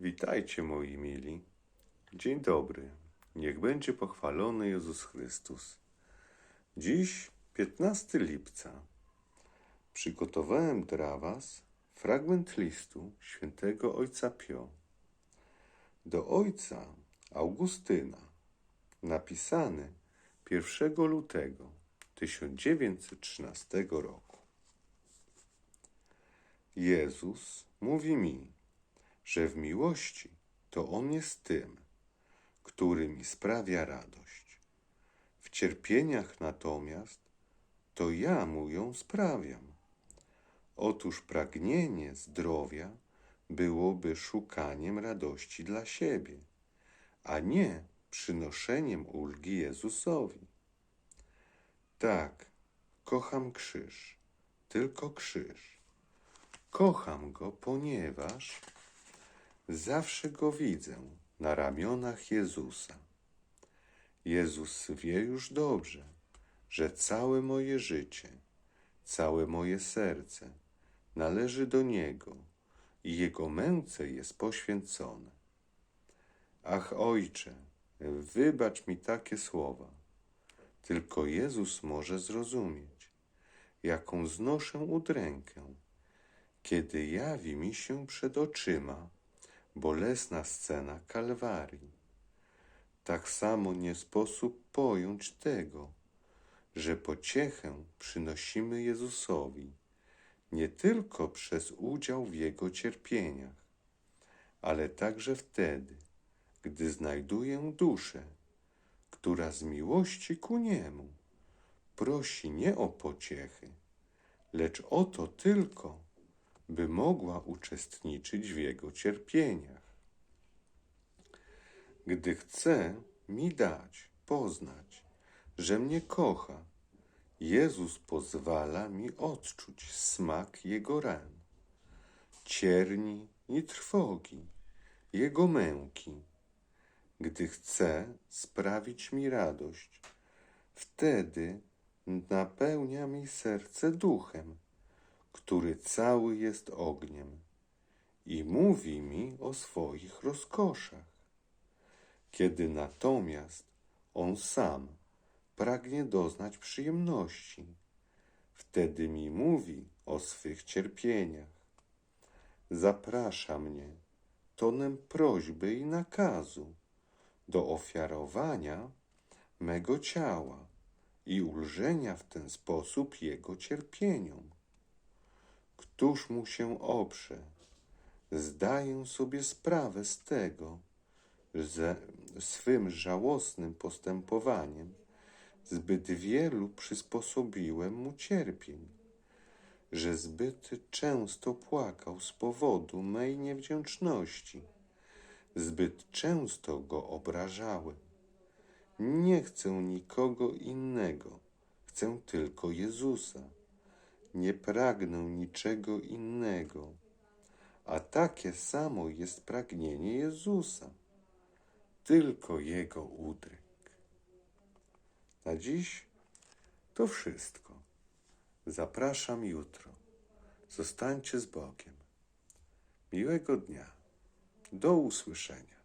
Witajcie moi mili. Dzień dobry. Niech będzie pochwalony Jezus Chrystus. Dziś 15 lipca. Przygotowałem dla Was fragment listu świętego Ojca Pio do ojca Augustyna, napisany 1 lutego 1913 roku. Jezus mówi mi, że w miłości to On jest tym, który mi sprawia radość. W cierpieniach natomiast to ja mu ją sprawiam. Otóż pragnienie zdrowia byłoby szukaniem radości dla siebie, a nie przynoszeniem ulgi Jezusowi. Tak, kocham krzyż, tylko krzyż. Kocham go, ponieważ zawsze go widzę na ramionach Jezusa. Jezus wie już dobrze, że całe moje życie, całe moje serce należy do Niego i Jego męce jest poświęcone. Ach, Ojcze, wybacz mi takie słowa. Tylko Jezus może zrozumieć, jaką znoszę udrękę, kiedy jawi mi się przed oczyma bolesna scena Kalwarii. Tak samo nie sposób pojąć tego, że pociechę przynosimy Jezusowi nie tylko przez udział w Jego cierpieniach, ale także wtedy, gdy znajduję duszę, która z miłości ku Niemu prosi nie o pociechy, lecz o to tylko, by mogła uczestniczyć w Jego cierpieniach. Gdy chce mi dać poznać, że mnie kocha, Jezus pozwala mi odczuć smak Jego ran, cierni i trwogi, Jego męki. Gdy chce sprawić mi radość, wtedy napełnia mi serce duchem, który cały jest ogniem i mówi mi o swoich rozkoszach. Kiedy natomiast on sam pragnie doznać przyjemności, wtedy mi mówi o swych cierpieniach. Zaprasza mnie tonem prośby i nakazu do ofiarowania mego ciała i ulżenia w ten sposób jego cierpieniom. Któż mu się oprze? Zdaję sobie sprawę z tego, że swym żałosnym postępowaniem zbyt wielu przysposobiłem mu cierpień, że zbyt często płakał z powodu mej niewdzięczności, zbyt często go obrażałem. Nie chcę nikogo innego, chcę tylko Jezusa. Nie pragnę niczego innego, a takie samo jest pragnienie Jezusa, tylko Jego udryk. Na dziś to wszystko. Zapraszam jutro. Zostańcie z Bogiem. Miłego dnia. Do usłyszenia.